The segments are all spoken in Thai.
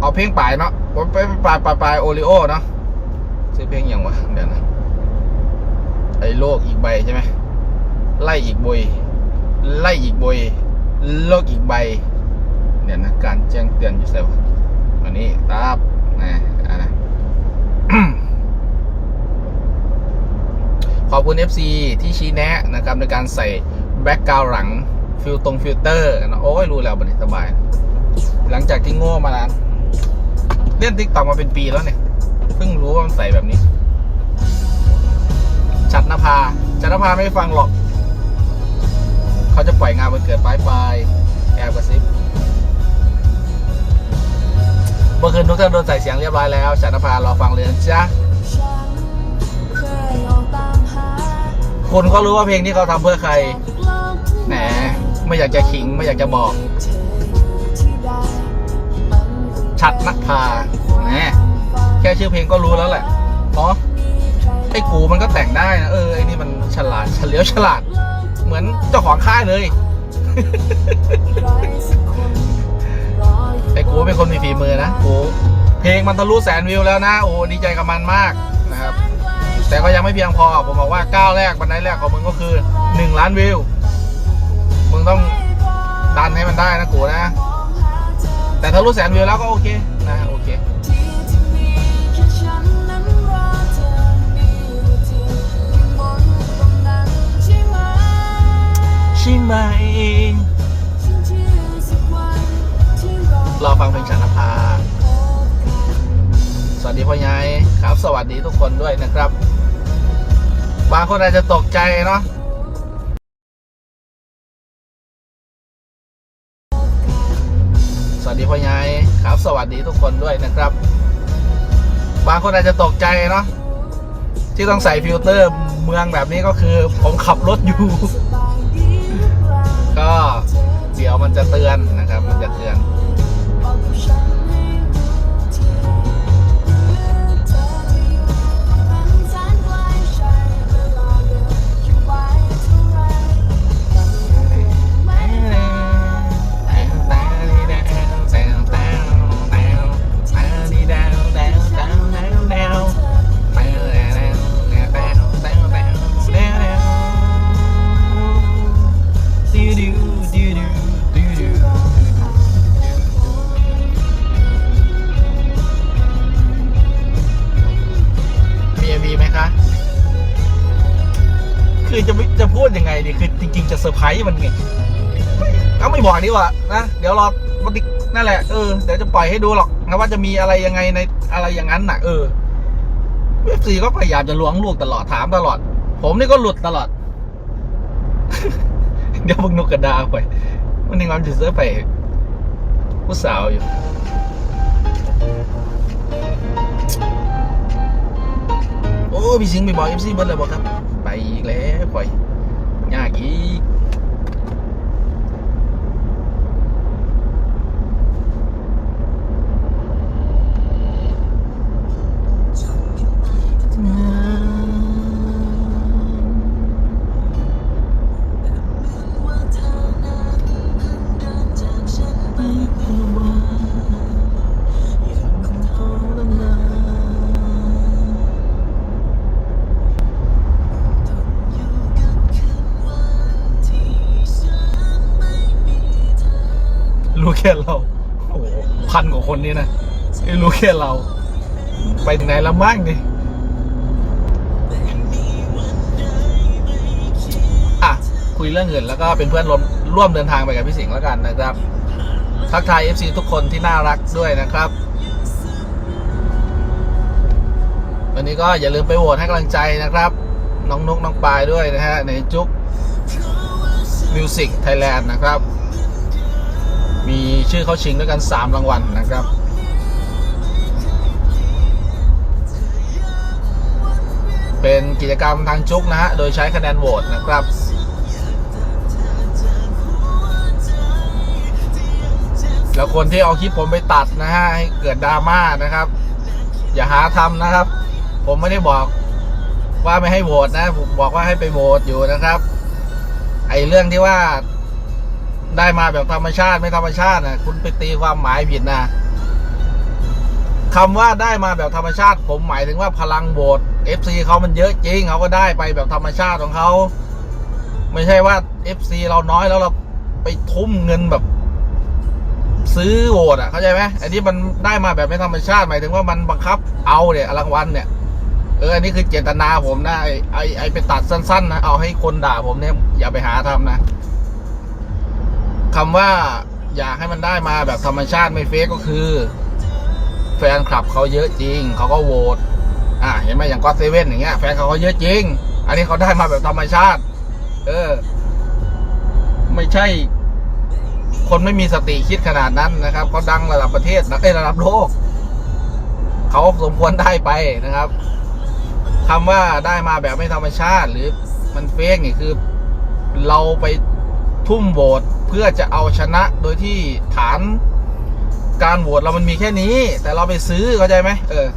เอาเพลงปลายเนาะผมไปปลายปลายปลายโอริโอเนาะซื้อเพลงอย่างวะเดี๋ยวนะไอ้โลกอีกใบใช่ไหมไล่อีกบุยไล่อีกบุยโลกอีกใบเดี๋ยวนะการแจ้งเตือนอยู่ใส่วะอันนี้ตาบนะอะนะขอบคุณ FC ที่ชี้แนะนะครับในการใส่แบ็กกราวหลัง ฟิลตรงฟิลเตอร์นะโอ้ยรู้แล้วบันนี้สบาย หลังจากที่โง่มานาน เล่นติ๊กต็อกมาเป็นปีแล้วเนี่ย เพิ่งรู้ว่ามันใส่แบบนี้ชัดนภาชัดนภาไม่ฟังหรอก เขาจะปล่อยงานวันเกิดปลายปลายแอบกระซิบเมื่อคืนทุกท่านโดนใส่เสียงเรียบร้อยแล้วชัดนภารอฟังเลยนะจ๊ะคนก็รู้ว่าเพลงที่เขาทำเพื่อใคร แหม ไม่อยากจะขิง ไม่อยากจะบอก ชัดนักพาแหมแค่ชื่อเพลงก็รู้แล้วแหละเนาะไอ้กูมันก็แต่งได้นะเออไอ้นี่มันฉลาดเฉลียวฉลาด เหมือนเจ้าของค่ายเลยไอ้กูเป็นคนมีฝีมือนะกูเพลงมันทะลุแสนวิวแล้วนะโอ้ดีใจกับมันมากนะครับ แต่ก็ยังไม่เพียงพอผมบอกว่าก้าวแรกบันไดแรกของมึงก็คือ1ล้านวิวมึงต้องดันให้มันได้นะกูนะ แต่ถ้ารู้แสนวิวแล้วก็โอเคนะโอเคใช่ไหมรอฟังเพลงชานภาสวัสดีพ่อใหญ่ครับ สวัสดีทุกคนด้วยนะครับ บางคนอาจจะตกใจเนาะ วัสดีทุกคนด้วยนะครับ บางคนอาจจะตกใจเนาะที่ต้องใส่ฟิลเตอร์เมืองแบบนี้ก็คือ ผมขับรถอยู่ ก็เดี๋ยวมันจะเตือนนะครับ มันจะเตือน ดยังไงดีคือจริง ๆ จะเซอร์ไพรส์มันไงก็ไม่บอกดีกว่านะเดี๋ยวรอวันที่นั่นแหละเออเดี๋ยวจะปล่อยให้ดูหรอกนะว่าจะมีอะไรยังไงในอะไรอย่างนั้นน่ะ เออเว็บซีก็พยายามจะล้วงลูกตลอดถามตลอด ผมนี่ก็หลุดตลอด เดี๋ยวพวกนกกระดาไปวันนี้ความจะเสื้อไปผู้สาวอยู่โอ้พี่สิงห์ไปบอกเอฟซีเบิร์ดเลยบอกครับ ไปอีกแล้วปล่อย ยา คนนี่นะไอ้รู้แค่เรา ไปถึงไหนแล้วมั่งดิอะ คุยเรื่องเงินแล้วก็เป็นเพื่อนร่วมร่วมเดินทางไปกับพี่สิงห์แล้วกันนะครับ ทักทาย FC ทุกคนที่น่ารักด้วยนะครับ วันนี้ก็อย่าลืมไปโหวตให้กำลังใจนะครับ น้องนุกน้องปายด้วยนะฮะในจุ๊กมิวสิกไทยแลนด์นะครับ มีชื่อเข้าชิงด้วยกัน 3 รางวัลนะครับ เป็นกิจกรรมทางจุกนะฮะ โดยใช้คะแนนโหวตนะครับแล้วคนที่เอาคลิปผมไปตัดนะฮะให้เกิดดราม่านะครับ อย่าหาทำนะครับ ผมไม่ได้บอกว่าไม่ให้โหวตนะ ผมบอกว่าให้ไปโหวตอยู่นะครับ ไอเรื่องที่ว่า ได้มาแบบธรรมชาติไม่ธรรมชาตินะคุณไปตีความหมายผิดนะคำว่าได้มาแบบธรรมชาติ ผมหมายถึงว่าพลังโหวต FC เขามันเยอะจริงเขาก็ได้ไปแบบธรรมชาติของเขาไม่ใช่ว่า FC เราน้อยแล้วเราไปทุ่มเงินแบบ ซื้อโหวตอะเข้าใจไหมอันนี้มันได้มาแบบไม่ธรรมชาติหมายถึงว่ามันบังคับเอาเนี่ยรางวัลเนี่ยเอออันนี้คือเจตนาผมนะไอไอไอไปตัดสั้น ๆ นะ เอาให้คนด่าผมเนี่ยอย่าไปหาทำนะ คำว่าอยากให้มันได้มาแบบธรรมชาติไม่เฟกก็คือ แฟนคลับเขาเยอะจริง เขาก็โหวตอะเห็นไหมอย่างก็เซเว่นอย่างเงี้ยแฟนเขาก็เยอะจริง อันนี้เขาได้มาแบบธรรมชาติ เออ ไม่ใช่ คนไม่มีสติคิดขนาดนั้นนะครับเขาดังระดับประเทศนะเอ้ระดับโลกเขาสมควรได้ไปนะครับคำว่าได้มาแบบไม่ธรรมชาติหรือมันเฟกนี่คือ เราไป ทุ่มโหวตเพื่อจะเอาชนะโดยที่ฐานการโหวตเรามันมีแค่นี้ แต่เราไปซื้อเข้าใจไหมเออ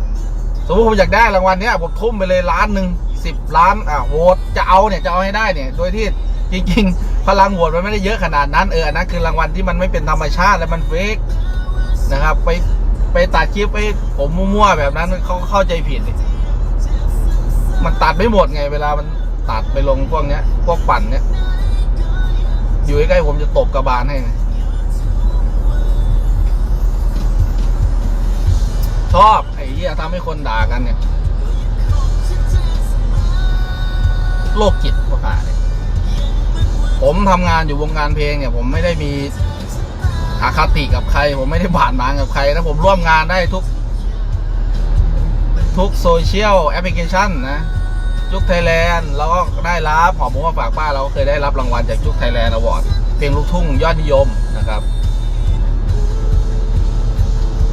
สมมติผมอยากได้รางวัลเนี้ยผมทุ่มไปเลยล้านหนึ่งสิบล้านอะโหวตจะเอาเนี่ยจะเอาให้ได้เนี่ย โดยที่จริงๆ พลังโหวตมันไม่ได้เยอะขนาดนั้นเออนนั้นคือรางวัลที่มันไม่เป็นธรรมชาติและมันเฟกนะครับไปไปตัดคลิปไปผมมั่วๆแบบนั้นเขาเข้าใจผิด มันตัดไม่หมดไงเวลามันตัดไปลงพวกเนี้ยพวกปั่นเนี้ย อยู่ใกล้ๆผมจะตบกระบาลให้นะชอบ ไอ้เหี้ยทำให้คนด่ากันเนี่ยโรคจิตพวกหาเนี่ยผมทำงานอยู่วงการเพลงเนี่ย ผมไม่ได้มีอาคติกับใคร ผมไม่ได้บาดหมางกับใครนะผมร่วมงานได้ทุก ทุกโซเชียลแอปพลิเคชันนะ จุกไทยแลนด์เราก็ได้รับหอมหมูมาฝากป้าเราก็เคยได้รับรางวัลจากจุกไทยแลนด์อวอร์ดเพลงลูกทุ่งยอดนิยมนะครับ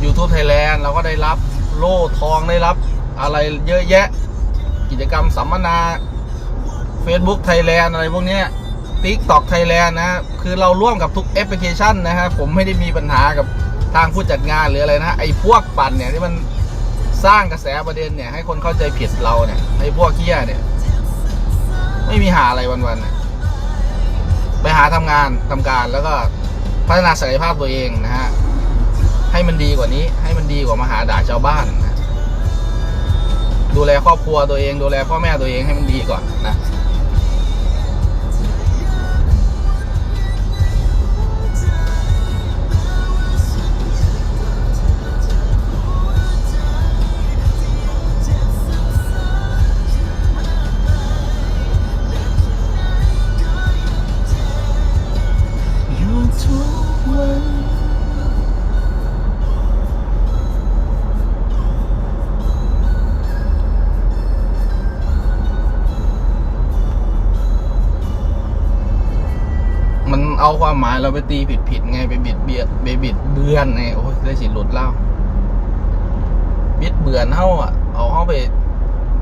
YouTube Thailand เราก็ได้รับโล่ทองได้รับอะไรเยอะแยะ กิจกรรมสัมมนา Facebook Thailand อะไรพวกนี้ TikTok Thailand นะคือเราร่วมกับทุกแอปพลิเคชันนะฮะผมไม่ได้มีปัญหากับทางผู้จัดงานหรืออะไรนะไอ้พวกปั่นเนี่ยที่มัน สร้างกระแสประเด็นเนี่ยให้คนเข้าใจผิดเราเนี่ยไอ้พวกเคี้ยเนี่ย ไม่มีหาอะไรวันๆเนี่ยไปหาทำงานทำการแล้วก็พัฒนาศักยภาพตัวเองนะฮะให้มันดีกว่านี้ ให้มันดีกว่ามาหาด่าชาวบ้านนะดูแลครอบครัวตัวเอง ดูแลพ่อแม่ตัวเองให้มันดีก่อนนะ ความหมายเราไปตีผิดผิดไงไปบิดเบียดไปบิดเบือนไงโอ้ยได้สิหลุดเล่าบิดเบือนเฮาอะเอาเฮาไป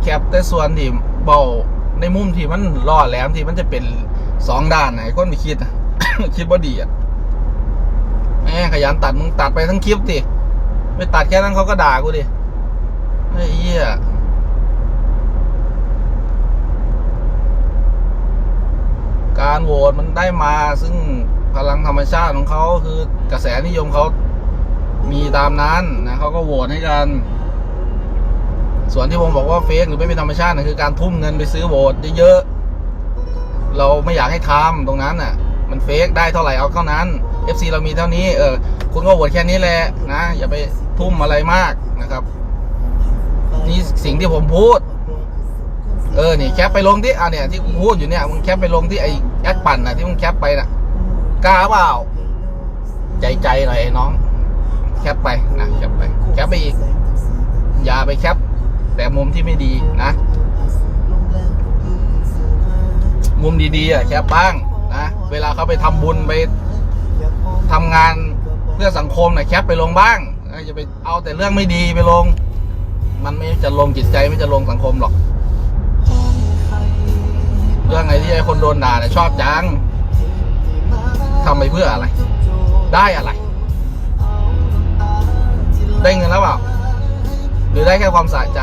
แคปแต่ส่วนที่เบาในมุมที่มันล่อแหลมที่มันจะเป็นสองด้านไหนคนไปคิดคิดว่าดีอะแม่ขยันตัดมึงตัดไปทั้งคลิปดิไม่ตัดแค่นั้นเขาก็ด่ากูดิไอ้เหี้ย การโหวตมันได้มา ซึ่งพลังธรรมชาติของเขาคือกระแสนิยมเขามีตามนั้นนะเขาก็โหวตให้กัน ส่วนที่ผมบอกว่าเฟกหรือไม่เป็นธรรมชาตินะคือการทุ่มเงินไปซื้อโหวตเยอะๆเราไม่อยากให้ทำตรงนั้นน่ะ มันเฟกได้เท่าไหร่เอาเท่านั้น FC เรามีเท่านี้เออคุณก็โหวตแค่นี้แหละนะอย่าไปทุ่มอะไรมากนะครับ นี่สิ่งที่ผมพูด เออนี่แคปไปลงที่อะเนี่ยที่พูดอยู่เนี่ยมึงแคปไปลงที่ไอ้ แอดปั่นน่ะที่มึงแคปไปน่ะกล้าเปล่า ใจใจหน่อยไอ้น้อง แคปไปนะแคปไป แคปไปอีก อย่าไปแคป แต่มุมที่ไม่ดีนะ มุมดีๆอะแคปบ้างนะเวลาเขาไปทำบุญไปทำงานเพื่อสังคมน่ะแคปไปลงบ้างเอออย่าไปเอาแต่เรื่องไม่ดีไปลง มันไม่จะลงจิตใจไม่จะลงสังคมหรอก เรื่องไงที่ไอ้คนโดนด่าเนี่ยชอบจังทำไปเพื่ออะไร ได้อะไร ได้เงินแล้วเปล่า หรือได้แค่ความสะใจ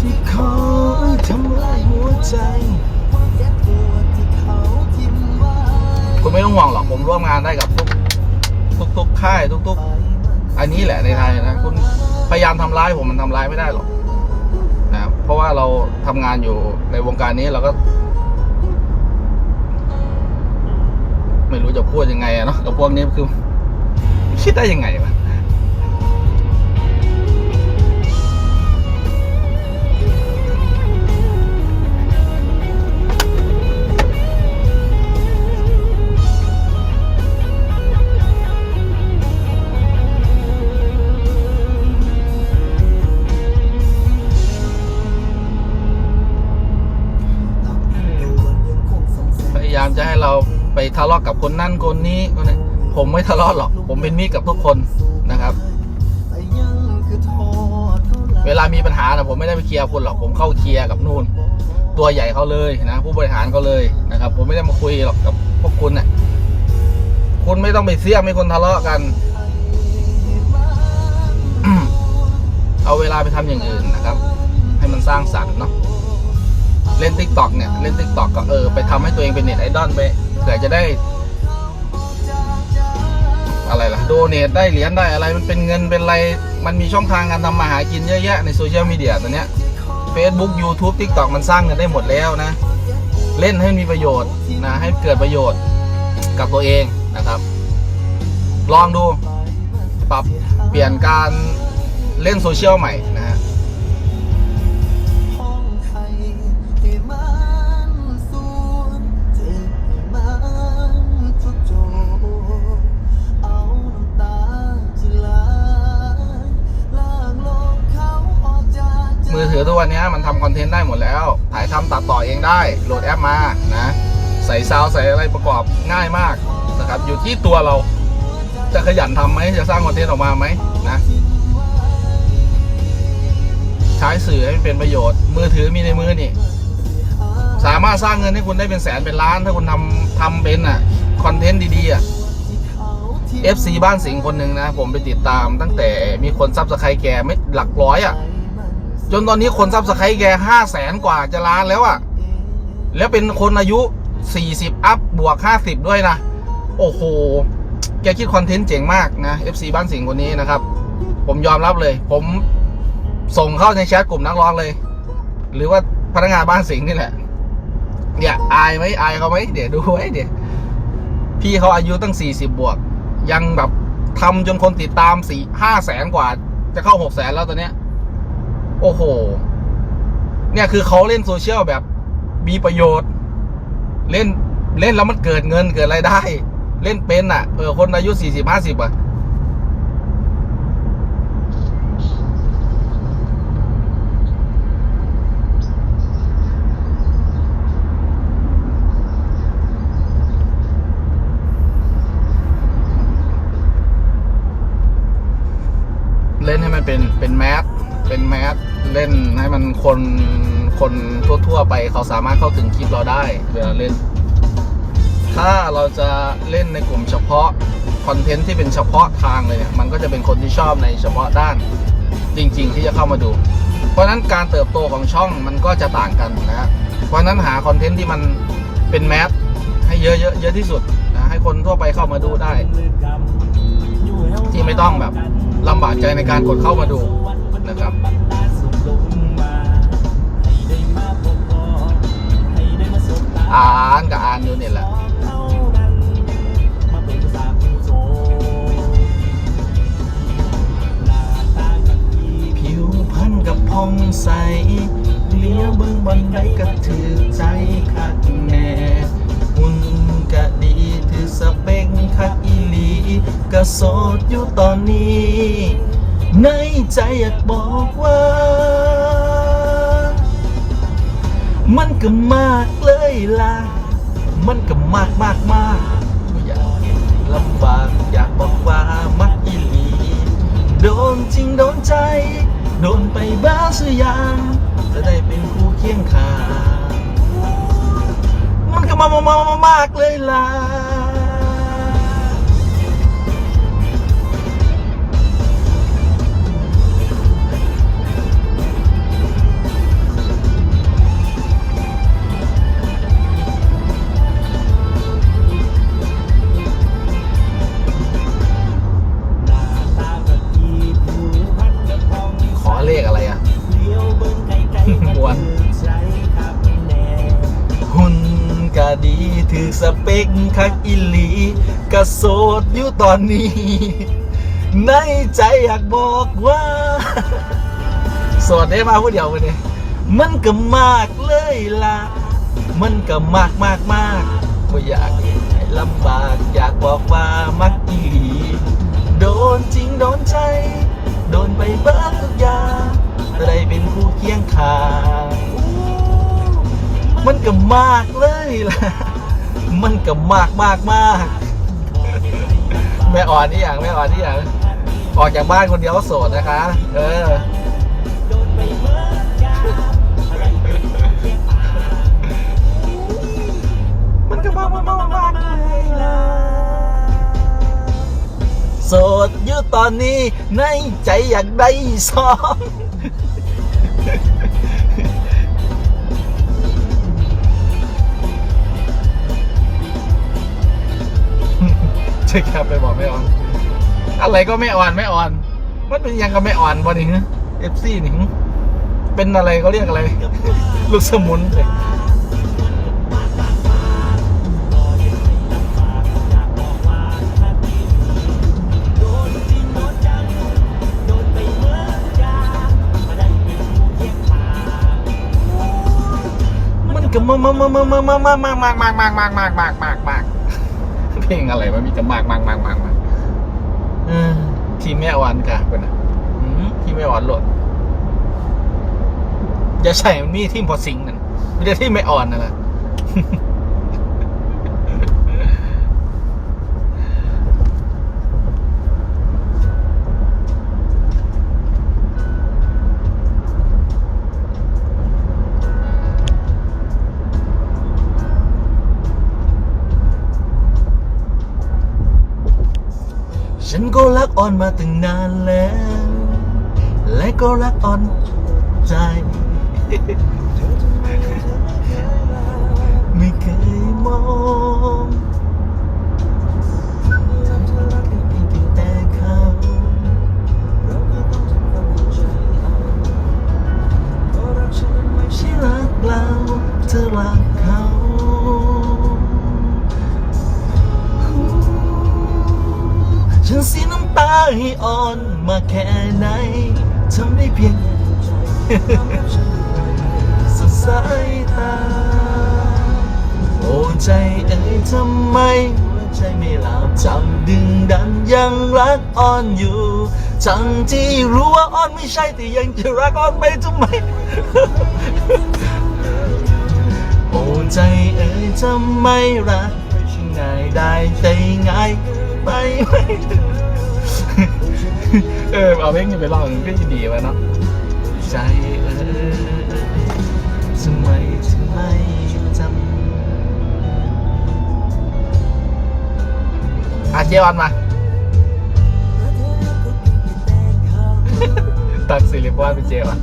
ที่คอยทำลายหัวใจร่วมงานได้กับทุก ทุกทุกค่ายทุกทุก อันนี้แหละในไทยนะคุณพยายามทำร้ายผมมันทำร้ายไม่ได้หรอกนะเพราะว่าเราทำงานอยู่ในวงการนี้เราก็ ไม่รู้จะพูดยังไงอะเนาะกับพวกนี้คือ คิดได้ยังไงวะ ผมไม่ทะเลาะหรอก ผมเป็นมิตรกับทุกคนนะครับ เวลามีปัญหานะผมไม่ได้ไปเคลียร์คุณหรอก ผมเข้าเคลียร์กับนู่น ตัวใหญ่เขาเลยนะผู้บริหารเขาเลยนะครับ ผมไม่ได้มาคุยหรอกกับพวกคุณเนะ่ยคุณไม่ต้องไปเสี่ยมให้คนทะเลาะกัน เอาเวลาไปทำอย่างอื่นนะครับ ให้มันสร้างสรรค์เนาะเล่นทิกต็อกเนี่ยเล่นทิกต็อกก็เออไปทำให้ตัวเองเป็นเน็ตไอดอลไปเผื่อจะได้ อะไรล่ะโดเนทได้เหรียญได้อะไรมันเป็นเงินเป็นอะไร มันมีช่องทางการทำมาหากินเยอะแยะในโซเชียลมีเดียตอนเนี้ย Facebook YouTube TikTok มันสร้างเงินได้หมดแล้วนะ เล่นให้มีประโยชน์นะ ให้เกิดประโยชน์กับตัวเองนะครับ ลองดูปรับเปลี่ยนการเล่นโซเชียลใหม่นะฮะ อนเทนต์ได้หมดแล้ว ถ่ายทำตัดต่อเองได้ โหลดแอปมานะ ใส่ซาวใส่อะไรประกอบง่ายมากนะครับ อยู่ที่ตัวเราจะขยันทำไหมจะสร้างคอนเทนต์ออกมาไหมนะ ใช้สื่อให้เป็นประโยชน์ มือถือมีในมือนี่ สามารถสร้างเงินให้คุณได้เป็นแสนเป็นล้าน ถ้าคุณทำทำเป็นอะคอนเทนต์ดีๆอะ FC บ้านสิงห์คนหนึ่งนะ ผมไปติดตามตั้งแต่มีคนซับสไครต์แกไม่หลักร้อยอะ จนตอนนี้คนซับสไครต์แกห้าแสนกว่าจะล้านแล้วอะ่ะ แล้วเป็นคนอายุ40อัพบวก50ด้วยนะ โอ้โห แกคิดคอนเทนต์เจ๋งมากนะ FC บ้านสิงห์คนนี้นะครับ ผมยอมรับเลย ผมส่งเข้าในแชทกลุ่มนักร้องเลย หรือว่าพนักงานบ้านสิงห์นี่แหละ เนี่ยอายไหมอายเขาไหมเดี๋ยวดูไว้เดี๋ยวพี่เขาอายุตั้ง40บวก ยังแบบทำจนคนติดตามสี่ห้าแสนกว่า จะเข้าหกแสนแล้วตอนเนี้ย โอ้โห เนี่ยคือเขาเล่นโซเชียลแบบมีประโยชน์ เล่นเล่นแล้วมันเกิดเงินเกิดรายได้ เล่นเป็นอะเออคนอายุสี่สิบห้าสิบอะเล่นให้มันเป็นเป็นแมสเป็นแมส เล่นให้มันคนคนทั่วๆไปเขาสามารถเข้าถึงคลิปเราได้เวลาเล่น ถ้าเราจะเล่นในกลุ่มเฉพาะคอนเทนต์ที่เป็นเฉพาะทางเลยเนี่ยมันก็จะเป็นคนที่ชอบในเฉพาะด้านจริง ๆ ที่จะเข้ามาดู เพราะฉะนั้นการเติบโตของช่องมันก็จะต่างกันนะฮะเพราะฉะนั้นหาคอนเทนต์ที่มันเป็นแมสให้เยอะๆเยอะที่สุดนะให้คนทั่วไปเข้ามาดูได้ ที่ไม่ต้องแบบลำบากใจในการกดเข้ามาดูนะครับ อ่านกับอ่านอยู่นี่แหละผิวพันกับพองใสเลี้ยวเบิ่งบอนใดก็ถือใจคักแน่หุ่นกะดีถือสเปคคักอีหลีก็โสดอยู่ตอนนี้ ในใจอยากบอกว่า มันก็มากเลยล่ะ มันก็มากมากมากอยากลำบากอยากบอกว่ามักอีหลี โดนจริงโดนใจ โดนไปบ้าสยางจะได้เป็นคู่เคียงข้างมันก็มามามามามากเลยล่ะ สเปคคักอิลีกระโสดอยู่ตอนนี้ ในใจอยากบอกว่า สดได้มาผู้เดียววันนี้มันก็มากเลยล่ะ มันก็มากมากมากก็อยากให้ลำบากอยากบอกว่ามักอีหลีโดนจริงโดนใจ โดนไปเบิดทุกอย่างได้เป็นผู้เคียงข้างมันก็มากเลยล่ะ มันก็มากมากมากแม่อ่อนนี่อย่างแม่อ่อนนี่อย่างออกจากบ้านคนเดียวโสดนะคะ เออมันก็มากมากมากมากเลยล่ะโสดอยู่ตอนนี้ในใจอยากได้สอง ช่ครับไปบอกไม่ออน อะไรก็ไม่อ่อนไม่อ่อน มันเป็นยังก็ไม่อ่อนบอนี่เอฟซีนี่เป็นอะไรเขาเรียกอะไร ลูกสมุนเลยมันก็มากมากมากมากมากมากมากมากมากมากมากมาก เพลงอะไรวะมีแต่มากมากมากมากมากเออทีแม่อ่อนค่ะเป็นนะอืมทีแม่อ่อนโหลดอย่าใช่มันมีทีมพอสิงนั่นไม่ได้ทีมไม่อ่อนนั่นแหละ อ่อนมาตั้งนานแล้ว และก็รักอ่อนใจไม่เคยมองแต่เขาไม่ใช่รักเราเธอรัก สีน้ำตาให้อ่อนมาแค่ไหนทำได้เพียงสุดสายตา โอ้ใจเอ๋ยทำไมหัวใจไม่หลับจำดึงดันยังรักอ่อนอยู่ทั้งที่รู้ว่าอ่อนไม่ใช่แต่ยังจะรักอ่อนไปทำไมโอ้ใจเอ๋ยทำไมรักง่ายได้แต่ง่ายไปไหม เออเอาเพลงนี้ไปร้องก็จะดีวะเนาะใจเอ๋ยทำไมถึงไม่จำอาเจวันมาตัดสิริพรเป็นเจวัน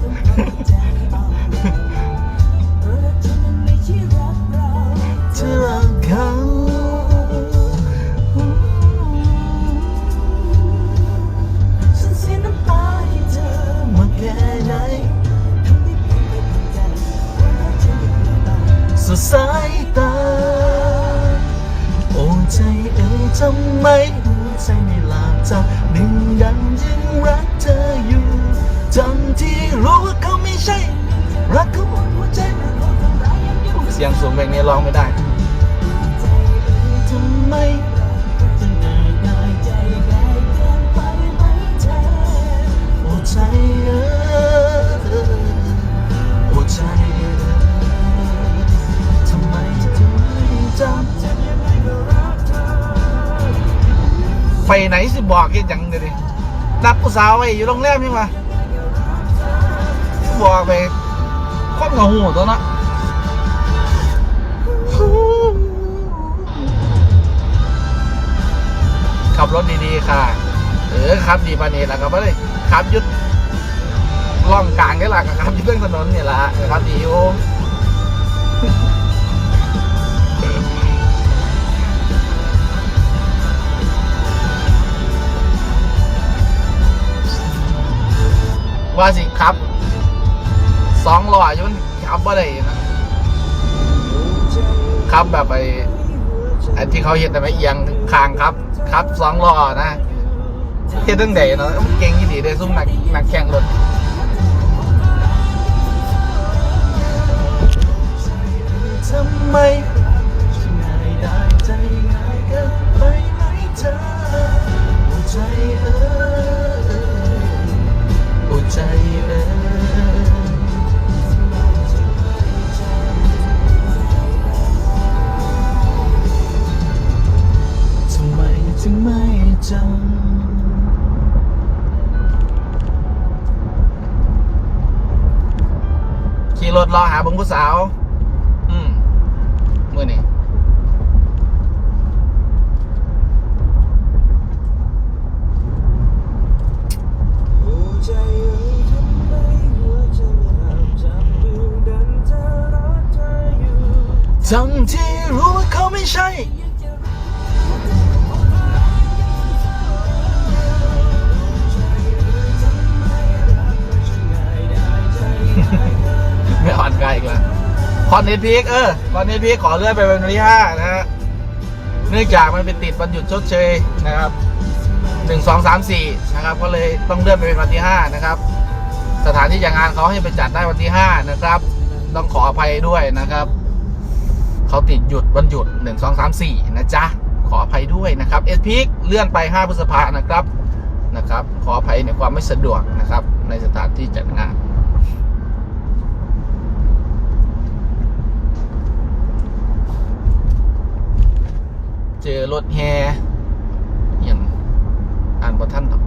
ไมถึงไม่จำไปไหนสิบอกยังจังเดี๋ยวนี้นัดผู้สาวไว้อยู่โรงแรมยังวะบอกไปคนกับหูตัวเนาะ ขับรถดีๆค่ะ เออขับดีปานนี้แหละครับเลยขับยุดล่องกลางนี่แหละขับอยุดเรื่องถนนนี่แหละขับดีอว่าสิครับสองล้อยู่มันขับว่าได้นะครับแบบไอ้ที่เขาเห็นแต่ไม่เอียงคางครับ ครับสองล้อนะเฮ็ดตั้งแต่เนาะเก่งยี่ดีได้ซุ่มนักนักแข่งรถทำไมง่ายได้ใจง่ายเกินไปไหมเธอหัวใจเอ้ยหัวใจเอ้ย ถึงไม่จำขี่รถรอหาเบุงผู้สาว อืมมือนี่หัวใจเอ่ยทำไมหัวใจไม่ห้ามจับมือดันเธอรักเธออยู่ทั้งที่รู้ว่าเขาไม่ใช่ ไม่อ่อนไกลอีกแล้วคอนเนพีกเออคอนเนพีกขอเลื่อนไปเป็นวันที่ห้านะฮะเนื่องจากมันไปติดวันหยุดชดเชยนะครับหนึ่งสองสามสี่นะครับ ก็เลยต้องเลื่อนไปเป็นวันที่ห้านะครับ สถานที่จัดงานเขาให้ไปจัดได้วันที่ห้านะครับ ต้องขออภัยด้วยนะครับเขาติดหยุดวันหยุดหนึ่งสองสามสี่นะจ๊ะขออภัยด้วยนะครับเอสพีกเลื่อนไปห้าพฤษภานะครับนะครับ ขออภัยในความไม่สะดวกนะครับ ในสถานที่จัดงาน เจอรถแฮอย่างอ่านบทท่านหรอก